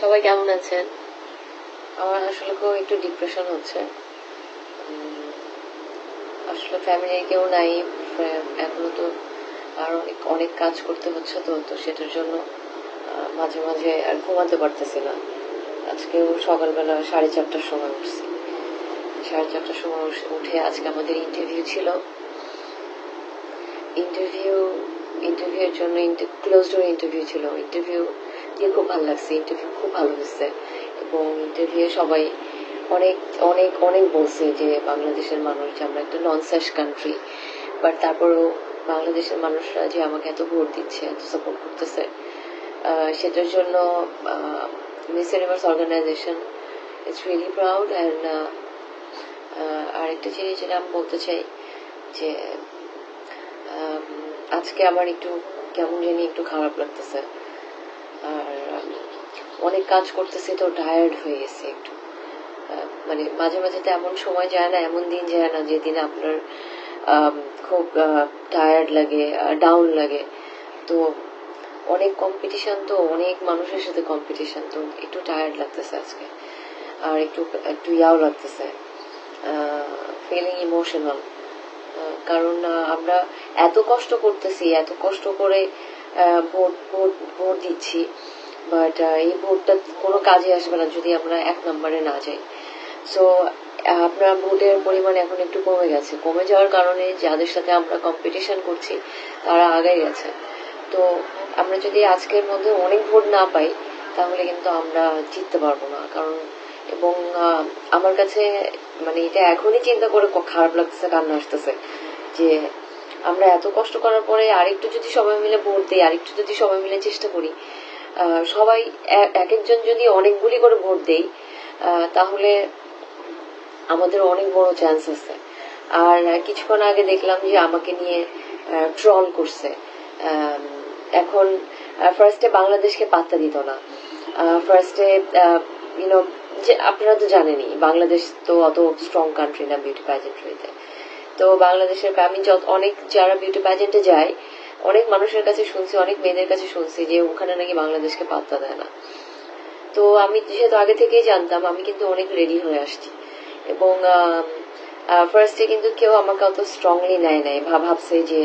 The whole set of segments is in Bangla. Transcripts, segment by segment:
সবাই কেমন আছেন? আমার আসলে খুব একটু ডিপ্রেশন হচ্ছে। আসলে ফ্যামিলি কেউ নাই এখনও তো আর অনেক অনেক কাজ করতে হচ্ছে তো তো সেটার জন্য মাঝে মাঝে আর ঘুমাতে পারতেছি না। আজকেও সকালবেলা সাড়ে চারটার সময় উঠছি। সাড়ে চারটার সময় উঠে আজকে আমাদের ইন্টারভিউ ছিল। ইন্টারভিউ ইন্টারভিউর জন্য ক্লোজ ডোর ইন্টারভিউ ছিল। ইন্টারভিউ দিয়ে খুব ভালো লাগছে ইন্টারভিউ খুব ভালো হয়েছে। এবং ইন্টারভিউ সবাই অনেক অনেক অনেক বলছে যে বাংলাদেশের মানুষ যে আমরা একটা নন সেস কান্ট্রি বাট তারপরেও বাংলাদেশের মানুষরা যে আমাকে এত ভোট দিচ্ছে, এত সাপোর্ট করতেছে সেটার জন্য Miss Universe organisation it's really proud and আরেকটা জিনিস যেটা আমি বলতে চাই যে আজকে আমার একটু কেমন জানি একটু খারাপ লাগতেছে। অনেক কাজ করতেছি, তো টায়ার্ড হয়ে গেছে একটু। মানে মাঝে মাঝে তো এমন সময় যায় না, এমন দিন যায় না যেদিন আপনার খুব টায়ার্ড লাগে ডাউন লাগে। তো অনেক কম্পিটিশন তো, অনেক মানুষের সাথে কম্পিটিশন তো, একটু টায়ার্ড লাগতেছে আজকে। আর একটু একটু ইয়াও লাগতেছে। ফিলিং ইমোশনাল কারণ আমরা এত কষ্ট করতেছি, এত কষ্ট করে ভোট ভোট ভোট দিচ্ছি। বাট এই ভোটটা কোনো কাজে আসবে না যদি আমরা এক নম্বরে না যাই। সো আপনার ভোটের পরিমাণ এখন একটু কমে গেছে। কমে যাওয়ার কারণে যাদের সাথে আমরা কম্পিটিশন করছি, তারা আগে গেছে। তো, আমরা যদি আজকের মধ্যে অনেক ভোট না পাই, তাহলে কিন্তু আমরা জিততে পারব না। কারণ, এবং আমার কাছে মানে এটা এখনই চিন্তা করে খারাপ লাগতেছে, কান্না আসতেছে যে, আমরা এত কষ্ট করার পরে আরেকটু যদি সবাই মিলে ভোট দিই, আরেকটু যদি সবাই মিলে চেষ্টা করি সবাই এক একজন যদি অনেকগুলি করে ভোট দেই তাহলে আমাদের অনেক বড় চান্স আছে। আর কিছুক্ষণ আগে দেখলাম যে আমাকে নিয়ে ট্রল করছে। এখন ফার্স্টে বাংলাদেশকে পাত্তা দিত না। ফার্স্টে ইউনো যে আপনারা তো জানেনই, বাংলাদেশ তো অত স্ট্রং কান্ট্রি না বিউটি প্যাজেন্ট্রিতে তো বাংলাদেশের, আমি যত, অনেক যারা বিউটি প্যাজেন্টে যায় অনেক মানুষের কাছে শুনছি অনেক মেয়েদের কাছে শুনছি যে ওখানে নাকি বাংলাদেশকে পাত্তা দেয় না। তো আমি যেহেতু আগে থেকেই জানতাম আমি কিন্তু অনেক রেডি হয়ে আসছি। এবং ফার্স্টে কিন্তু কেউ আমাকে অত স্ট্রংলি নেয় নাই ভাব ভাবছে যে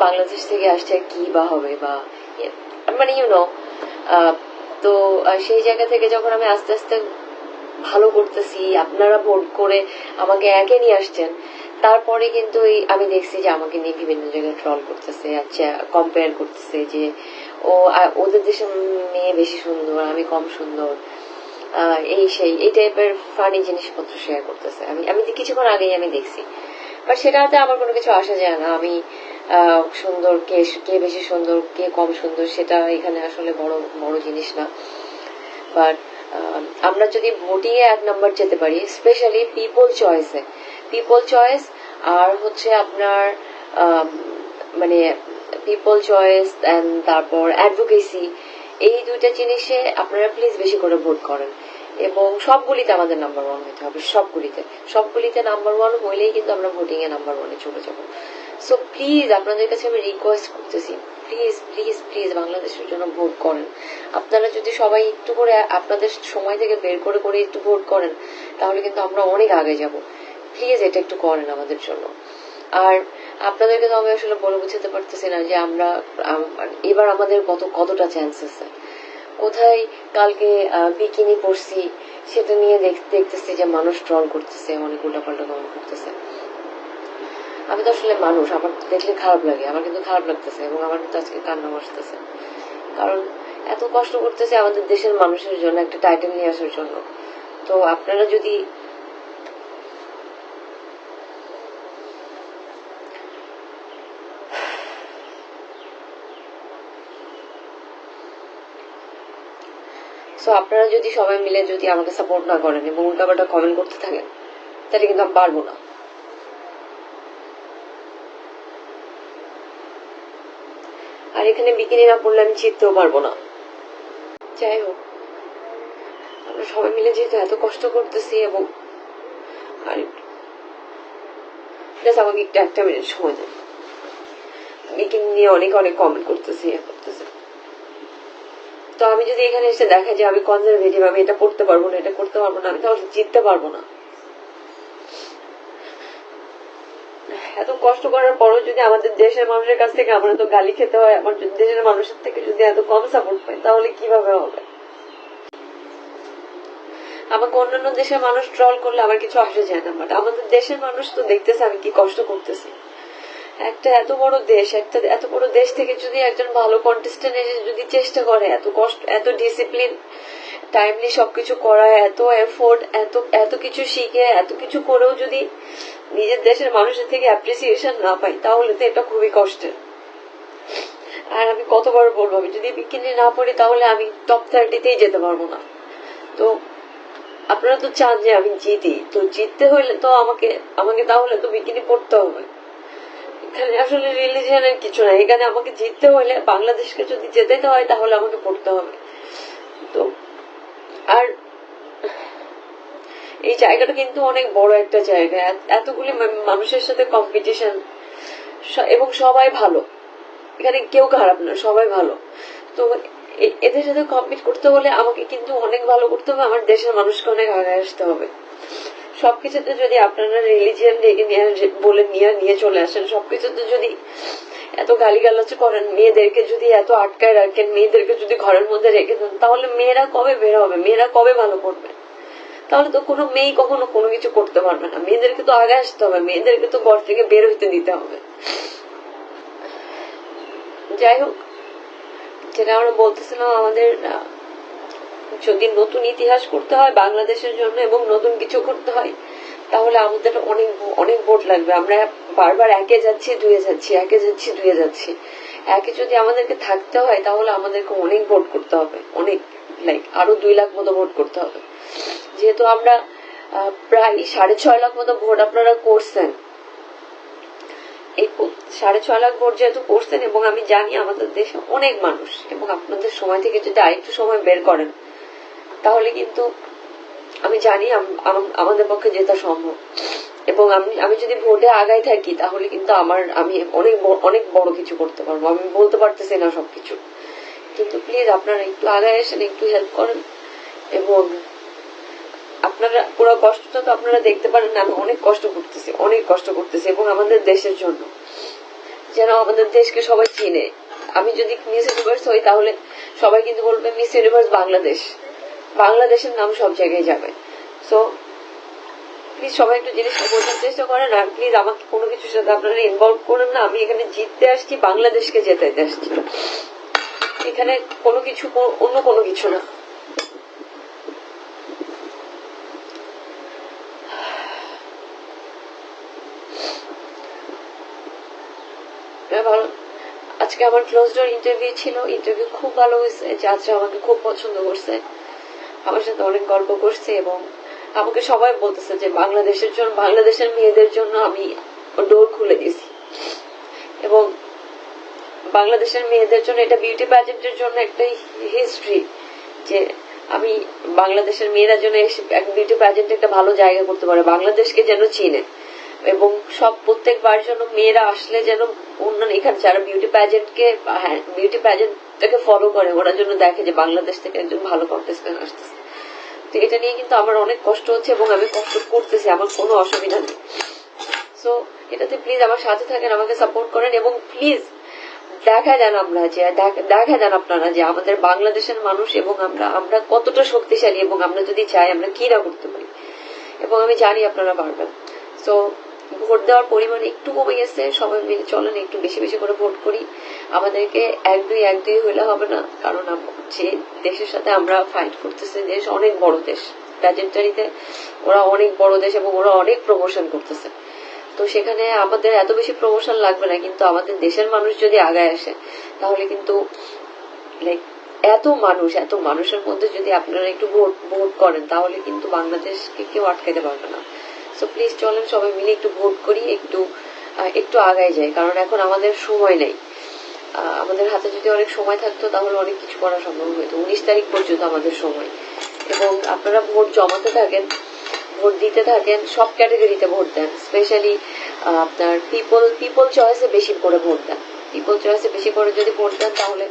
বাংলাদেশ থেকে আসছে কি বা হবে বা ইয়ে, মানে ইউনো তো সেই জায়গা থেকে যখন আমি আস্তে আস্তে ভালো করতেছি আপনারা ভোট করে আমাকে একে নিয়ে আসছেন তারপরে কিন্তু এই আমি দেখছি যে আমাকে নিয়ে বিভিন্ন জায়গায় ট্রল করতেছে আচ্ছা কম্পেয়ার করতেছে যে ও ওদের দেশের মেয়ে বেশি সুন্দর, আমি কম সুন্দর এই সেই, এই টাইপের ফানি জিনিসপত্র শেয়ার করতেছে। আমি আমি কিছুক্ষণ আগেই আমি দেখছি। বাট সেটাতে আমার কোনো কিছু আসা যায় না। আমি সুন্দর কে কে বেশি সুন্দর, কে কম সুন্দর, সেটা এখানে আসলে বড় বড় জিনিস না। বাট আমরা যদি ভোটিংয়ে এক নাম্বার যেতে পারি স্পেশালি পিপল চয়েসে পিপল চয়েস আর হচ্ছে আপনার মানে পিপল চয়েস অ্যান্ড তারপর অ্যাডভোকেসি এই দুইটা জিনিসে আপনারা প্লিজ বেশি করে ভোট করেন। এবং সবগুলিতে আমাদের নাম্বার ওয়ান হতে হবে, সবগুলিতে। সবগুলিতে নাম্বার ওয়ান হইলেই কিন্তু আমরা ভোটিং এ নাম্বার ওয়ানে চলে যাব। সো প্লিজ আপনাদের কাছে আমি রিকোয়েস্ট করতেছি প্লিজ প্লিজ প্লিজ বাংলাদেশের জন্য ভোট করেন। আপনারা যদি সবাই একটু করে, আপনাদের সময় থেকে বের করে করে একটু ভোট করেন, তাহলে কিন্তু আমরা অনেক আগে যাব। প্লিজ এটা একটু করেন আমাদের জন্য। আর আপনাদেরকে তো আমি আসলে বলে বুঝাতে পারতেছি না যে আমরা এবার আমাদের কত, কতটা চান্স আছে। কোথায় কালকে বিকিনি পরছি, সেটা নিয়ে দেখ- দেখতেছি যে মানুষ ট্রল করতেছে, অনেক উল্টাপাল্টা কমেন্ট করতেছে। আমি তো আসলে মানুষ, আমার দেখলে খারাপ লাগে, আমার কিন্তু খারাপ লাগতেছে এবং আমার কিন্তু আজকে কান্না আসতেছে কারণ এত কষ্ট করতেছে আমাদের দেশের মানুষের জন্য, একটা টাইটেল নিয়ে আসার জন্য। তো আপনারা যদি সো আপনারা যদি সবাই মিলে যদি আমাকে সাপোর্ট না করেন এবং উল্টাপাল্টা কমেন্ট করতে থাকেন, তাহলে কিন্তু আমি পারব না। আর এখানে বিকিনি না পড়লে আমি জিততেও পারব না। যাই হোক, আমরা সবাই মিলে যেহেতু এত কষ্ট করতেছি এবং আর প্লাস আমাকে একটু মিনিট সময় দেন। বিকিনি নিয়ে অনেক অনেক কমেন্ট করতেছি ইয়ে করতেছে। তো আমি যদি এখানে এসে দেখা যে আমি কনজারভেটিভ আমি এটা করতে পারব না, এটা করতে পারব না, আমি তাহলে জিততে পারব না। এত কষ্ট করার পরও যদি আমাদের দেশের মানুষের কাছ থেকে আমরা তো গালি খেতে হয়, আমার দেশের মানুষের থেকে যদি এত কম সাপোর্ট পাই, তাহলে কীভাবে হবে? আমাকে অন্যান্য দেশের মানুষ ট্রল করলে আমার কিছু আসে যায় না বাট আমাদের দেশের মানুষ তো দেখতেছে আমি কি কষ্ট করতেছি। একটা এত বড় দেশ, একটা এত বড় দেশ থেকে যদি একজন ভালো কন্টেস্টেন্ট এসে যদি চেষ্টা করে, এত কষ্ট, এত ডিসিপ্লিন টাইমলি সবকিছু করা এত এফোর্ট এত এত কিছু শিখে, এত কিছু করেও যদি নিজের দেশের মানুষের থেকে অ্যাপ্রিসিয়েশন না পাই, তাহলে তো এটা খুবই কষ্টের। আর আমি কতবার বলব, আমি যদি বিকিনি না পড়ি তাহলে আমি টপ থার্টিতেই যেতে পারব না। তো আপনারা তো চান যে আমি জিতি, তো জিততে হলে তো আমাকে আমাকে তাহলে তো বিকিনি পড়তে হবে। এখানে আসলে রিলিজিয়ানের কিছু না। এখানে আমাকে জিততে হলে, বাংলাদেশকে যদি জেতাইতে হয়, তাহলে আমাকে পড়তে হবে। তো, আর এই জায়গাটা কিন্তু অনেক বড় একটা জায়গা। এত- এতগুলি মানুষের সাথে কম্পিটিশন এবং সবাই ভালো। এখানে কেউ খারাপ না, সবাই ভালো। তো এদের সাথে কম্পিট করতে হলে আমাকে কিন্তু অনেক ভালো করতে হবে। আমার দেশের মানুষকে অনেক আগে আসতে হবে। সবকিছুতে যদি আপনারা রিলিজিয়ান ডেকে নিয়ে বলে নিয়ে নিয়ে চলে আসেন, সবকিছুতে যদি এত গালিগালাজ করেন, মেয়েদেরকে যদি এত আটকায় রাখেন, মেয়েদেরকে যদি ঘরের মধ্যে রেখে দেন, তাহলে মেয়েরা কবে বের হবে? মেয়েরা কবে ভালো করবে? তাহলে তো কোনো মেয়ে কখনো কোনো কিছু করতে পারবে না। মেয়েদেরকে তো আগে আসতে হবে, মেয়েদেরকে তো ঘর থেকে বের হইতে দিতে হবে। যাই হোক, যেটা আমরা বলতেছিলাম আমাদের যদি নতুন ইতিহাস করতে হয় বাংলাদেশের জন্য এবং নতুন কিছু করতে হয়, তাহলে আমাদের অনেক অনেক ভোট লাগবে। আমরা বারবার একে যাচ্ছি, দুয়ে যাচ্ছি, একে যাচ্ছি, দুয়ে যাচ্ছি। একে যদি আমাদেরকে থাকতে হয়, তাহলে আমাদেরকে অনেক ভোট করতে হবে। অনেক লাইক আরও দুই লাখ মতো ভোট করতে হবে। যেহেতু আমরা প্রায় সাড়ে ছয় লাখ মতো ভোট আপনারা করছেন। এই সাড়ে ছয় লাখ ভোট যেহেতু করছেন এবং আমি জানি আমাদের দেশে অনেক মানুষ এবং আপনাদের সময় থেকে যদি আরেকটু সময় বের করেন তাহলে কিন্তু আমি জানি আম- আম- আমাদের পক্ষে জেতা সম্ভব। এবং আমি আমি যদি ভোটে আগায় থাকি, তাহলে কিন্তু আমার, আমি অনেক অনেক বড় কিছু করতে পারব। আমি বলতে পারতেছি না সবকিছু। কিন্তু প্লিজ আপনারা একটু আগায় এসেন একটু হেল্প করেন। এবং আপনারা, পুরো কষ্টটা তো আপনারা দেখতে পারেন না, আমি অনেক কষ্ট করতেছি, অনেক কষ্ট করতেছি, এবং আমাদের দেশের জন্য। যেন আমাদের দেশকে সবাই চিনে। আমি যদি মিস ইউনিভার্স হই, তাহলে সবাই কিন্তু বলবে মিস ইউনিভার্স বাংলাদেশ। বাংলাদেশের নাম সব জায়গায় যাবে। সো প্লিজ সবাই একটু জিনিসটা বোঝার চেষ্টা করেন আর প্লিজ আমাকে কোনো কিছুর সাথে আপনারা ইনভলভ করেন না। আমি এখানে জিততে আসছি, বাংলাদেশকে জেতাইতে আসছি। এখানে কোনো কিছু অন্য কোনো কিছু না। আজকে আমার ক্লোজ ডোর ইন্টারভিউ ছিল। ইন্টারভিউ খুব ভালো হয়েছে। যাত্রা আমাকে খুব পছন্দ করছে। আমার সাথে অনেক গল্প করছে এবং আমাকে সবাই বলতেছে যে বাংলাদেশের জন্য, বাংলাদেশের মেয়েদের জন্য আমি ডোর খুলে দিয়েছি। এবং বাংলাদেশের মেয়েদের জন্য এটা বিউটি প্যাজেন্টের জন্য একটা হিস্ট্রি যে আমি বাংলাদেশের মেয়েরা জন্য বিউটি প্যাজেন্ট একটা ভালো জায়গা করতে পারে, বাংলাদেশকে যেন চিনে। এবং সব প্রত্যেকবার যেন মেয়েরা আসলে যেন অন্যান্য এখানে যারা বিউটি প্যাজেন্টকে বিউটি প্যাজেন্টটাকে ফলো করে। ওরা জন্য দেখে যে বাংলাদেশ থেকে একজন ভালো কন্টেস্টেন্ট আসতেছে। তো এটা নিয়ে কিন্তু আমার অনেক কষ্ট হচ্ছে এবং আমি কষ্ট করতেছি, আমার কোনো অসুবিধা নেই। সো এটাতে প্লিজ আমার সাথে থাকেন, আমাকে সাপোর্ট করেন এবং প্লিজ দেখা যান আমরা যে, দেখ- দেখা যান আপনারা যে আমাদের বাংলাদেশের মানুষ এবং আমরা আমরা কতটা শক্তিশালী এবং আমরা যদি চাই আমরা কি না করতে পারি। এবং আমি জানি আপনারা পারবেন। সো ভোট দেওয়ার পরিমাণ একটু কমে গেছে। সবাই মিলে চলেন, একটু বেশি বেশি করে ভোট করি। আমাদেরকে এক দুই এক দুই হইলে হবে না, কারণ যে দেশের সাথে আমরা ফাইট করতেছি, দেশ অনেক বড় দেশ। প্যাজেন্টারিতে ওরা অনেক বড় দেশ এবং ওরা অনেক প্রমোশন করতেছে। তো সেখানে আমাদের এত বেশি প্রমোশন লাগবে না, কিন্তু আমাদের দেশের মানুষ যদি আগায় আসে, তাহলে কিন্তু লাইক এত মানুষ, এত মানুষের মধ্যে যদি আপনারা একটু ভোট ভোট করেন, তাহলে কিন্তু বাংলাদেশকে কেউ আটকাতে পারবে না। সো প্লিজ চলেন সবাই মিলে একটু ভোট করি, একটু একটু আগায় যাই, কারণ এখন আমাদের সময় নেই। আমাদের হাতে যদি অনেক সময় থাকতো, তাহলে অনেক কিছু করা সম্ভব হতো। উনিশ তারিখ পর্যন্ত আমাদের সময়। এবং আপনারা ভোট জমাতে থাকেন, ভোট দিতে থাকেন, সব ক্যাটাগরিতে ভোট দেন। স্পেশালি আপনার পিপল পিপল চয়েসে বেশি করে ভোট দেন। পিপল চয়েসে বেশি করে যদি ভোট দেন, তাহলে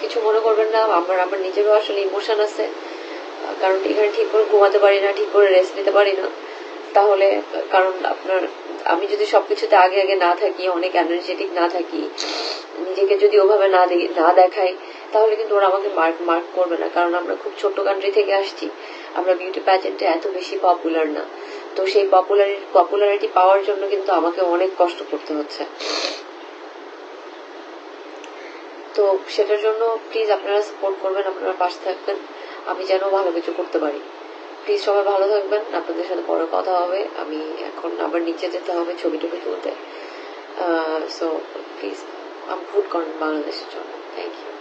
কিছু মনে করবেন না। আমার আমার নিজেরও আসলে ইমোশন আছে। কারণ এখানে ঠিক করে ঘুমাতে পারি না, ঠিক করে রেস্ট নিতে পারি না। তাহলে, কারণ আপনার আমি যদি সবকিছুতে আগে আগে না থাকি, অনেক এনার্জেটিক না থাকি, নিজেকে যদি ওভাবে না না দেখাই, তাহলে কিন্তু ওরা আমাকে মার্ক মার্ক করবে না। কারণ আমরা খুব ছোট্ট কান্ট্রি থেকে আসছি। আমরা বিউটি প্যাজেন্টে এত বেশি পপুলার না। তো সেই পপুলারি পপুলারিটি পাওয়ার জন্য কিন্তু আমাকে অনেক কষ্ট করতে হচ্ছে। তো সেটার জন্য প্লিজ আপনারা সাপোর্ট করবেন, আপনারা পাশে থাকবেন। আমি যেন ভালো কিছু করতে পারি। প্লিজ সবাই ভালো থাকবেন। আপনাদের সাথে পরে কথা হবে। আমি এখন আবার নিচে যেতে হবে ছবি টবি তুলতে সো প্লিজ আমি ফুড করেন বাংলাদেশের জন্য। Thank you